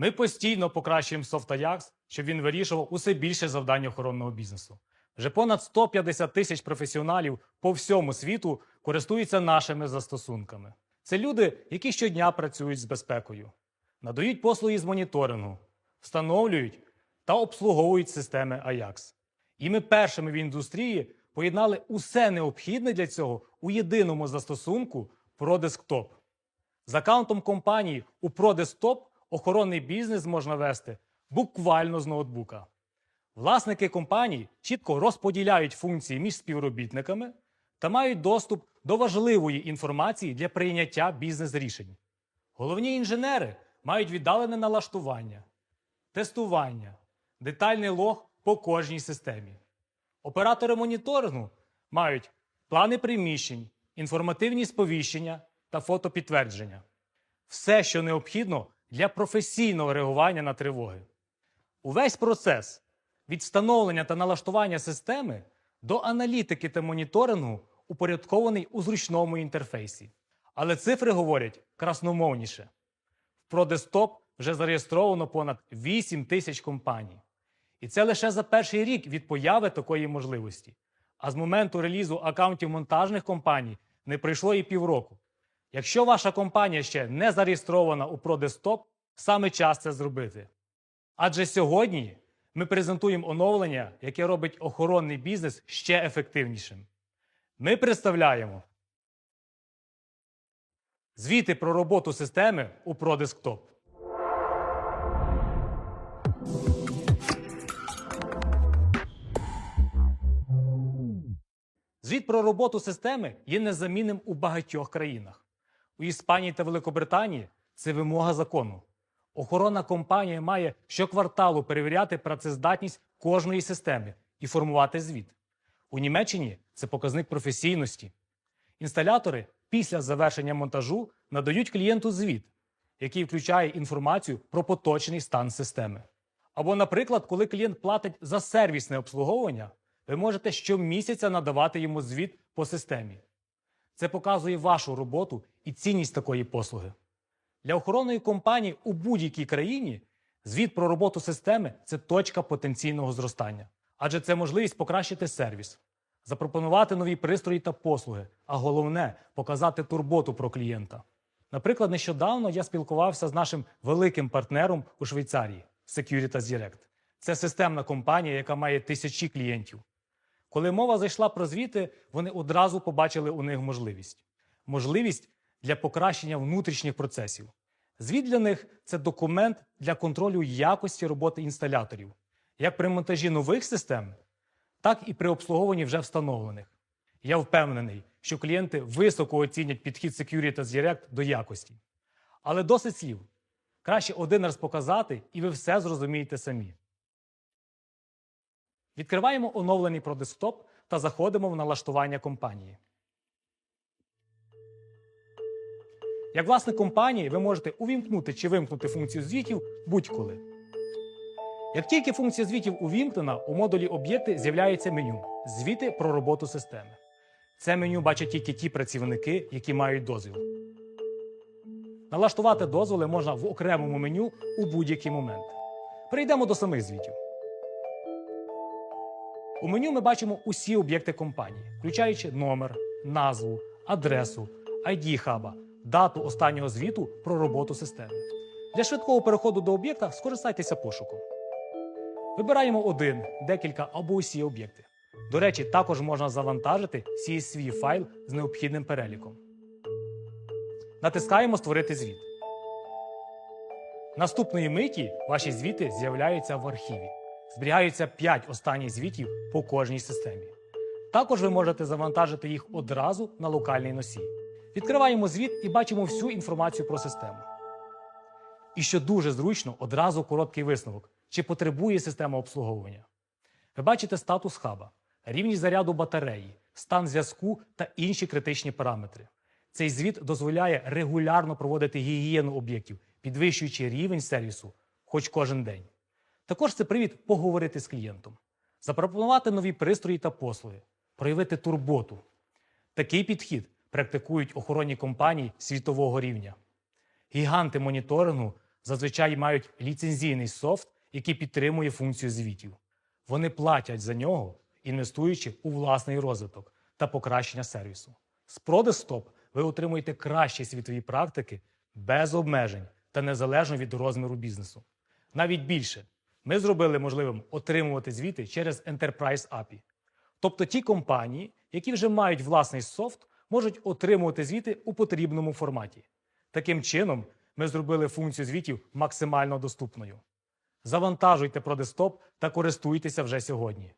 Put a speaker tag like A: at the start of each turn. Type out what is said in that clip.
A: Ми постійно покращуємо софт Ajax, щоб він вирішував усе більше завдань охоронного бізнесу. Вже понад 150 тисяч професіоналів по всьому світу користуються нашими застосунками. Це люди, які щодня працюють з безпекою, надають послуги з моніторингу, встановлюють та обслуговують системи Ajax. І ми першими в індустрії поєднали усе необхідне для цього у єдиному застосунку ProDesktop. З аккаунтом компанії у ProDesktop охоронний бізнес можна вести буквально з ноутбука. Власники компаній чітко розподіляють функції між співробітниками та мають доступ до важливої інформації для прийняття бізнес-рішень. Головні інженери мають віддалене налаштування, тестування, детальний лог по кожній системі. Оператори моніторингу мають плани приміщень, інформативні сповіщення та фотопідтвердження. Все, що необхідно для професійного реагування на тривоги. Увесь процес від встановлення та налаштування системи до аналітики та моніторингу упорядкований у зручному інтерфейсі. Але цифри говорять красномовніше. В ProDesktop вже зареєстровано понад 8 тисяч компаній. І це лише за перший рік від появи такої можливості. А з моменту релізу акаунтів монтажних компаній не пройшло і півроку. Якщо ваша компанія ще не зареєстрована у ProDesktop, саме час це зробити. Адже сьогодні ми презентуємо оновлення, яке робить охоронний бізнес ще ефективнішим. Ми представляємо звіти про роботу системи у ProDesktop. Звіт про роботу системи є незамінним у багатьох країнах. У Іспанії та Великобританії це вимога закону. Охоронна компанія має щокварталу перевіряти працездатність кожної системи і формувати звіт. У Німеччині це показник професійності. Інсталятори після завершення монтажу надають клієнту звіт, який включає інформацію про поточний стан системи. Або, наприклад, коли клієнт платить за сервісне обслуговування, ви можете щомісяця надавати йому звіт по системі. Це показує вашу роботу і цінність такої послуги. Для охоронної компанії у будь-якій країні звіт про роботу системи це точка потенційного зростання, адже це можливість покращити сервіс, запропонувати нові пристрої та послуги, а головне показати турботу про клієнта. Наприклад, нещодавно я спілкувався з нашим великим партнером у Швейцарії Securitas Direct. Це системна компанія, яка має тисячі клієнтів. Коли мова зайшла про звіти, вони одразу побачили у них можливість. Можливість для покращення внутрішніх процесів. Звіт для них це документ для контролю якості роботи інсталяторів, як при монтажі нових систем, так і при обслуговуванні вже встановлених. Я впевнений, що клієнти високо оцінять підхід Securitas Direct до якості. Але досить слів. Краще один раз показати, і ви все зрозумієте самі. Відкриваємо оновлений ProDesktop та заходимо в налаштування компанії. Як власник компанії, ви можете увімкнути чи вимкнути функцію звітів будь-коли. Як тільки функція звітів увімкнена, у модулі об'єкти з'являється меню Звіти про роботу системи. Це меню бачать тільки ті працівники, які мають дозвіл. Налаштувати дозволи можна в окремому меню у будь-який момент. Перейдемо до самих звітів. У меню ми бачимо усі об'єкти компанії, включаючи номер, назву, адресу, ID хаба, дату останнього звіту про роботу системи. Для швидкого переходу до об'єкта скористайтеся пошуком. Вибираємо один, декілька або усі об'єкти. До речі, також можна завантажити CSV файл з необхідним переліком. Натискаємо Створити звіт. Наступної миті ваші звіти з'являються в архіві. Зберігаються 5 останніх звітів по кожній системі. Також ви можете завантажити їх одразу на локальний носій. Відкриваємо звіт і бачимо всю інформацію про систему. І що дуже зручно, одразу короткий висновок, чи потребує система обслуговування. Ви бачите статус хаба, рівність заряду батареї, стан зв'язку та інші критичні параметри. Цей звіт дозволяє регулярно проводити гігієну об'єктів, підвищуючи рівень сервісу хоч кожен день. Також це привід поговорити з клієнтом, запропонувати нові пристрої та послуги, проявити турботу. Такий підхід практикують охоронні компанії світового рівня. Гіганти моніторингу зазвичай мають ліцензійний софт, який підтримує функцію звітів. Вони платять за нього, інвестуючи у власний розвиток та покращення сервісу. З ProDesktop ви отримуєте кращі світові практики без обмежень та незалежно від розміру бізнесу. Навіть більше, ми зробили можливим отримувати звіти через Enterprise API. Тобто ті компанії, які вже мають власний софт, можуть отримувати звіти у потрібному форматі. Таким чином, ми зробили функцію звітів максимально доступною. Завантажуйте ProDesktop та користуйтеся вже сьогодні.